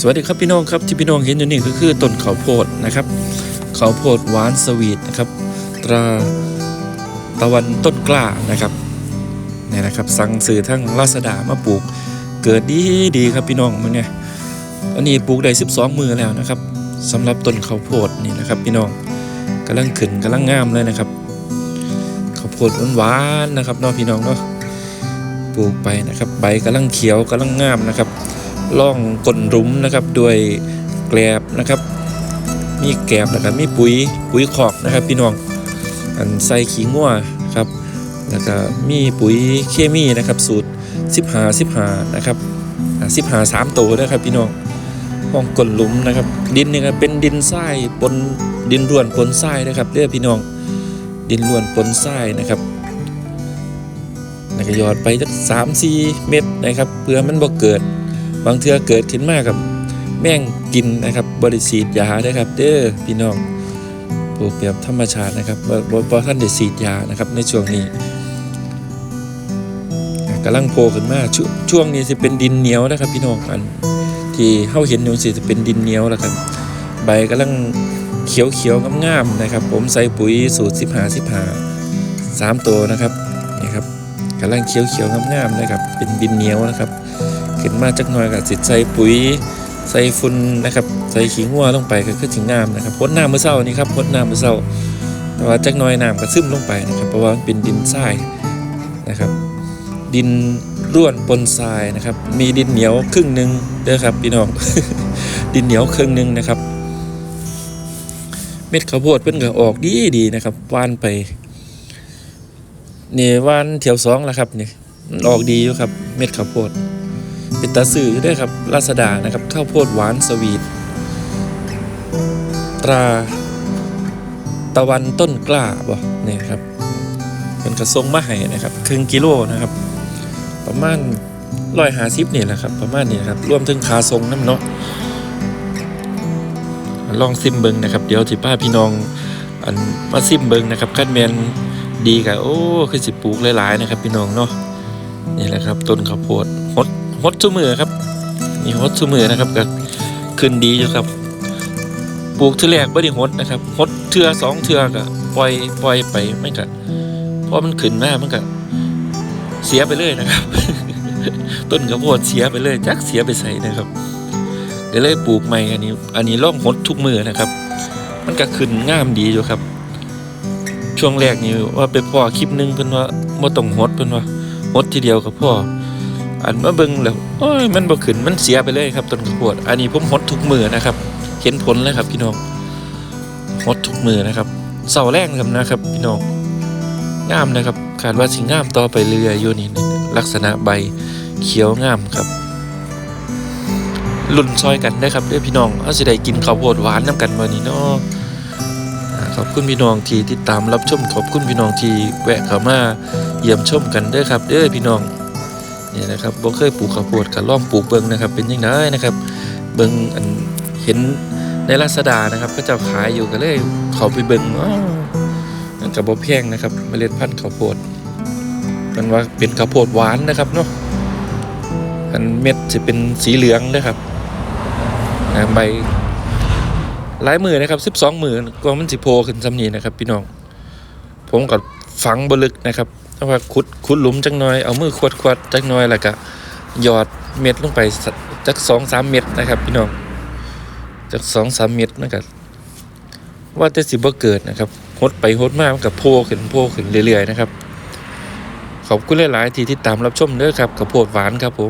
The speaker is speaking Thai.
สวัสดีครับพี่น้องครับที่พี่น้องเห็นอยู่นี่ก็คือต้นข้าวโพดนะครับข้าวโพดหวานสวีทนะครับ ตราตะวันต้นกล้านะครับเนี่ยนะครับ สั่งซื้อทั้งลาซาดามาปลูก เกิดดีดีครับพี่น้องมันเนี่ยอันนี้ปลูกได้ 12 มือแล้วนะครับสำหรับต้นข้าวโพดนี่นะครับ พี่น้องกำลังขึ้นกำลังงามเลยนะครับข้าวโพดหวานๆนะครับเน้องพี่น้องเนาะปลูกไปนะครับ ใบกำลังเขียวกำลังงามนะครับ ล่องก้นรุมนะครับด้วยแกลบนะครับ มีแกลบนะครับมีปุ๋ยปุ๋ยขอกนะครับ พี่น้องอันใส่ขี้งัวครับแล้วก็มีปุ๋ยเคมีนะครับสูตร 15 15นะครับอ่า15 3ตัวนะครับพี่น้องห้องก้นหลุมนะครับ ดินนี่ก็เป็นดินทรายปนดินร่วนปนทรายนะครับเด้อพี่น้อง ดินร่วนปนทรายนะครับแล้วก็ยอดไปสักสามสี่เม็ดนะครับเพื่อมันบ่เกิด บางเทือเกิดขึ้นมากับแม่งกินนะครับบริสีดยานะครับ เด้อพี่น้องปลูกแบบธรรมชาตินะครับบ่บ่บ่ท่านได้สีดยานะครับในช่วงนี้อะกำลังโผล่ขึ้นมาชช่วงนี้จะเป็นดินเหนียวนะครับพี่น้องอัน ที่เฮาเห็นอยู่สิจะเป็นดินเหนียวแล้วครับ ใบกำลังเขียวเขียวๆงามๆนะครับ ผมใส่ปุ๋ยสูตร15 15 3ตัวนะครับนี่ครับกำลังเขียวเขียวๆงามๆนะครับ เป็นดินเหนียวนะครับ ขึ้นมาจักหน่อยก็สิใส่ปุ๋ย ใส่ฝุ่นนะครับ ใส่ขี้งัวลงไปก็คือถึงน้ำนะครับพดน้ำเมื่อเช้านี่ครับพดน้ำเมื่อเช้าแต่ว่าจักหน่อยน้ำก็ซึมลงไปนะครับเพราะว่ามันเป็นดินทรายนะครับ ดินร่วนปนทรายนะครับ มีดินเหนียวครึ่งหนึ่งเด้อครับพี่น้องดินเหนียวครึ่งหนึ่งนะครับ เม็ดข้าวโพดเพิ่นก็ออกดีดีนะครับว่านไปนี่ว่านเถียวสองแล้วครับนี่ออกดีอยู่ครับ เม็ดข้าวโพด เป็นตาสื่อด้วยครับลาซาดานะครับข้าวโพดหวานสวีทตราตะวันต้นกล้าบ่นี่ยครับเป็นกระทรงมาให้นะครับครึ่งกิโลนะครับ ประมาณร้อยหาสิบนี่แหละครับ ประมาณนี้ครับรวมถึงคาทรงน้ำเนาะลองซิมเบิงนะครับ เดี๋ยวจิป้าพี่น้องอันมาซิมเบิงนะครับขั้นแมนดีกับโอ้คือสิปลูกหลายๆนะครับ พี่น้องเนาะนี่แหละครับ ต้นข้าวโพดฮด ฮดซุมือครับนี่ฮดซุมือนะครับก็ขึ้นดีอยู่ครับ ปลูกเทือแรกไม่ได้ฮดนะครับฮดเทือสองเทือก็ปล่อยปล่อยไปไม่ก็เพราะมันขึ้นมามันก็เสียไปเลยนะครับ ต้นข้าวโพดเสียไปเลยจักเสียไปใส่นะครับเดี๋ยวเลยปลูกใหม่อันนี้ อันนี้ล่องฮดทุกมือนะครับ มันก็ขึ้นงามดีอยู่ครับ ช่วงแรกนี่ว่าไปพ่อคลิปหนึงเพิ่นว่าบ่ต้องฮดเพิ่นว่าฮดทีเดียวกับพ่อ อันมาเบิ่งแล้วโอ้ยมันบ่ขึ้นมันเสียไปเลยครับต้นข้าวโพดอันนี้ผมฮดทุกมือนะครับ เห็นผลแล้วครับพี่น้องฮดทุกมือนะครับเสาแรงครับนะครับพี่น้องงามนะครับคาดว่าสิงามต่อไปเรื่อยๆอยู่นี่ลักษณะใบเขียวงามครับลุ่นซอยกันได้ครับเด้อพี่น้องเอาสิได้กินข้าวโพดหวานน้ำกันวันนี้เนาะอ่าขอบคุณพี่น้องที่ติดตามรับชมขอบคุณพี่น้องที่แวะเข้ามาเยี่ยมชมกันเด้อครับเด้อพี่น้อง นี่นะครับบ่เคยปลูกข้าวโพดก็ลองปลูกเบิ่งนะครับ เป็นยังไงนะครับ เบิ่งอันเห็นในลาซาดานะครับ ก็จะขายอยู่ก็เลยเขาไปเบิ่งอ้าวมันกับบ่แพงนะครับเมล็ดพันธุ์ข้าวโพดมันว่าเป็นข้าวโพดหวานนะครับเนาะอันเม็ดจะเป็นสีเหลืองนะครับใบหลายมือนะครับ12มือกว่ามันสิโผล่ขึ้นซ้ำนี้นะครับ พี่น้อง ผมก็ฝังบลึกนะครับ เพราว่าขุดขุดหลุมจังน้อยเอามือขวดขวดจังน้อยแล้วก็หยอดเม็ดลงไปจักสองสามเม็ดนะครับพี่น้องจักสองสามเม็ดนะครับว่าแต่สิบ่เกิดนะครับหดไปหดมากกับโผล่ขึ้นโพขึ้นเรื่อยๆนะครับ ขอบคุณหลายๆที่ติดตามรับชมเด้อครับกับโพดหวานครับผม